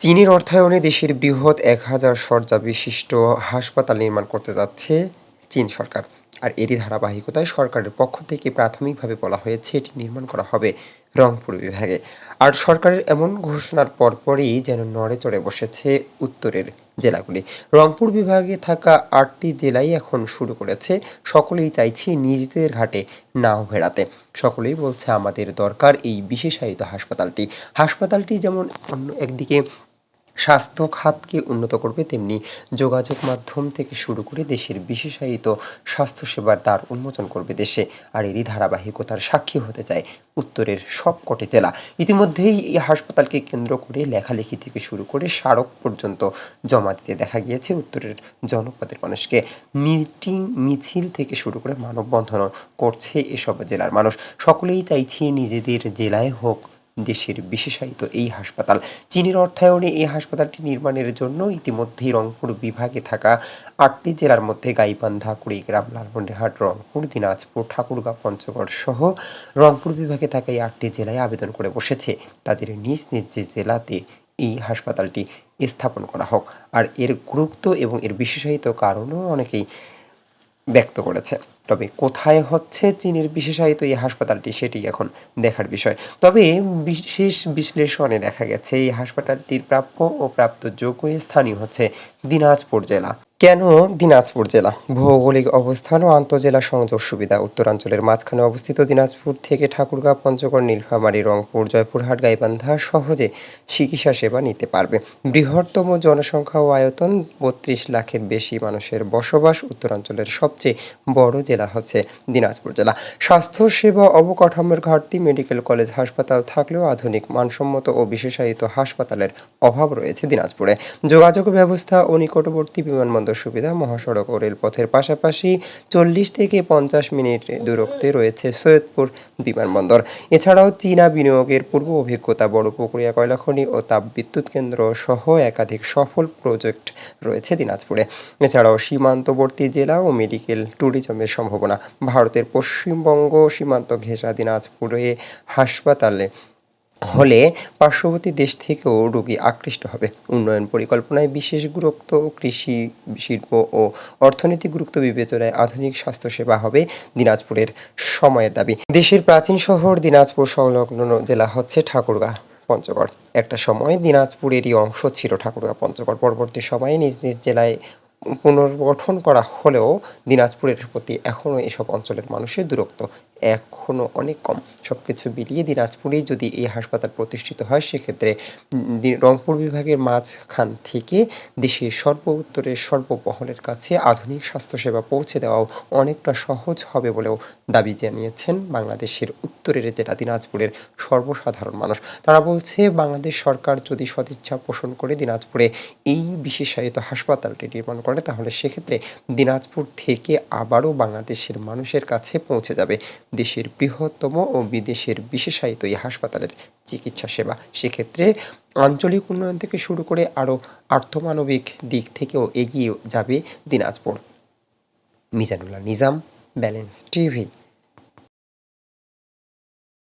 চীনের অর্থায়নে দেশের বৃহৎ এক হাজার শয্যা বিশিষ্ট হাসপাতাল নির্মাণ করতে যাচ্ছে চীন সরকার। আর এরই ধারাবাহিকতায় সরকারের পক্ষ থেকে প্রাথমিকভাবে বলা হয়েছে, এটি নির্মাণ করা হবে রংপুর বিভাগে। আর সরকারের এমন ঘোষণার পরপরই যেন নড়ে চড়ে বসেছে উত্তরের জেলাগুলি। রংপুর বিভাগে থাকা আটটি জেলাই এখন শুরু করেছে, সকলেই চাইছে নিজেদের ঘাটে নাও ভেড়াতে সকলেই বলছে আমাদের দরকার এই বিশেষায়িত হাসপাতালটি। হাসপাতালটি যেমন অন্য একদিকে স্বাস্থ্য খাতকে উন্নত করবে তেমনি যোগাযোগ মাধ্যম থেকে শুরু করে দেশের বিশেষায়িত স্বাস্থ্যসেবার দ্বার উন্মোচন করবে দেশে। আর এরই ধারাবাহিকতার সাক্ষী হতে চায় উত্তরের সবকটি জেলা। ইতিমধ্যেই এই হাসপাতালকে কেন্দ্র করে লেখালেখি থেকে শুরু করে স্মারক পর্যন্ত জমা দিতে দেখা গিয়েছে উত্তরের জনপদের মানুষকে। মিটিং, মিছিল থেকে শুরু করে মানববন্ধনও করছে এসব জেলার মানুষ। সকলেই চাইছে নিজেদের জেলায় হোক দেশের বিশেষায়িত এই হাসপাতাল। চীনের অর্থায়নে এই হাসপাতালটি নির্মাণের জন্য ইতিমধ্যেই রংপুর বিভাগে থাকা আটটি জেলার মধ্যে গাইবান্ধা, কুড়িগ্রাম লালমন্ডিহাট রংপুর, দিনাজপুর ঠাকুরগাঁও পঞ্চগড় সহ রংপুর বিভাগে থাকা এই আটটি জেলায় আবেদন করে বসেছে। তাদের নিজ নিজ যে জেলাতে এই হাসপাতালটি স্থাপন করা হোক। আর এর গুরুত্ব এবং এর বিশেষায়িত কারণও অনেকেই ব্যক্ত করেছে। তবে কোথায় হচ্ছে চীনের বিশেষায়িত এই হাসপাতালটি সেটি এখন দেখার বিষয়। তবে বিশেষ বিশ্লেষণে দেখা গেছে, এই হাসপাতালটির প্রাপ্য ও প্রাপ্ত যোগ্য স্থানীয় হচ্ছে দিনাজপুর জেলা। কেন দিনাজপুর জেলা? ভৌগোলিক অবস্থান ও আন্তজেলা সংযোগ সুবিধা। উত্তরাঞ্চলের মাঝখানে অবস্থিত দিনাজপুর থেকে ঠাকুরগাঁও পঞ্চগড়, নীলফামারী, রংপুর, জয়পুরহাট, গাইবান্ধা সহজে চিকিৎসা সেবা নিতে পারবে। বৃহত্তম জনসংখ্যা ও আয়তন বত্রিশ লাখের বেশি মানুষের বসবাস উত্তরাঞ্চলের সবচেয়ে বড় জেলা হচ্ছে দিনাজপুর জেলা। স্বাস্থ্যসেবা অবকাঠামোর ঘাটতি, মেডিকেল কলেজ, হাসপাতাল থাকলেও আধুনিক, মানসম্মত ও বিশেষায়িত হাসপাতালের অভাব রয়েছে দিনাজপুরে। যোগাযোগ ব্যবস্থা ও নিকটবর্তী বিমানবন্দর সুবিধা মহাসড়ক ও রেলপথের পাশাপাশি চল্লিশ থেকে পঞ্চাশ মিনিট দূরত্বে রয়েছে সৈয়দপুর বিমানবন্দর। এছাড়াও চীনা বিনিয়োগের পূর্ব অভিজ্ঞতা, বড় পুকুরিয়া, কয়লাখনি ও তাপবিদ্যুৎ কেন্দ্র সহ একাধিক সফল প্রজেক্ট রয়েছে দিনাজপুরে। এছাড়াও সীমান্তবর্তী জেলা ও মেডিকেল ট্যুরিজমের সম্ভাবনা। ভারতের পশ্চিমবঙ্গ সীমান্ত ঘেঁষা দিনাজপুরে হাসপাতালে হলে পার্শ্ববর্তী দেশ থেকেও রোগী আকৃষ্ট হবে। উন্নয়ন পরিকল্পনায় বিশেষ গুরুত্ব, কৃষি, শিল্প ও অর্থনৈতিক গুরুত্ব বিবেচনায় আধুনিক স্বাস্থ্যসেবা হবে দিনাজপুরের সময়ের দাবি। দেশের প্রাচীন শহর দিনাজপুর সংলগ্ন জেলা হচ্ছে ঠাকুরগাঁ, পঞ্চগড়। একটা সময় দিনাজপুরেরই অংশ ছিল ঠাকুরগাঁ, পঞ্চগড়। পরবর্তী সময়ে নিজ নিজ জেলায় পুনর্গঠন করা হলেও দিনাজপুরের প্রতি এখনও এসব অঞ্চলের মানুষের দূরত্ব এখনও অনেক কম। সব কিছু মিলিয়ে দিনাজপুরেই যদি এই হাসপাতাল প্রতিষ্ঠিত হয়, সেক্ষেত্রে রংপুর বিভাগের মাঝখান থেকে দেশের সর্ব উত্তরের সর্বমহলের কাছে আধুনিক স্বাস্থ্যসেবা পৌঁছে দেওয়াও অনেকটা সহজ হবে বলেও দাবি জানিয়েছেন বাংলাদেশের উত্তরের জেলা দিনাজপুরের সর্বসাধারণ মানুষ। তারা বলছে, বাংলাদেশ সরকার যদি সদিচ্ছা পোষণ করে দিনাজপুরে এই বিশেষায়িত হাসপাতালটি নির্মাণ করে, তাহলে সেক্ষেত্রে দিনাজপুর থেকে আবারও বাংলাদেশের মানুষের কাছে পৌঁছে যাবে দেশের বৃহত্তম ও বিদেশের বিশেষায়িত এই হাসপাতালের চিকিৎসা সেবা। সেক্ষেত্রে আঞ্চলিক উন্নয়ন থেকে শুরু করে আরও আর্থমানবিক দিক থেকেও এগিয়ে যাবে Dinajpur. Mizanullah Nizam, balance TV.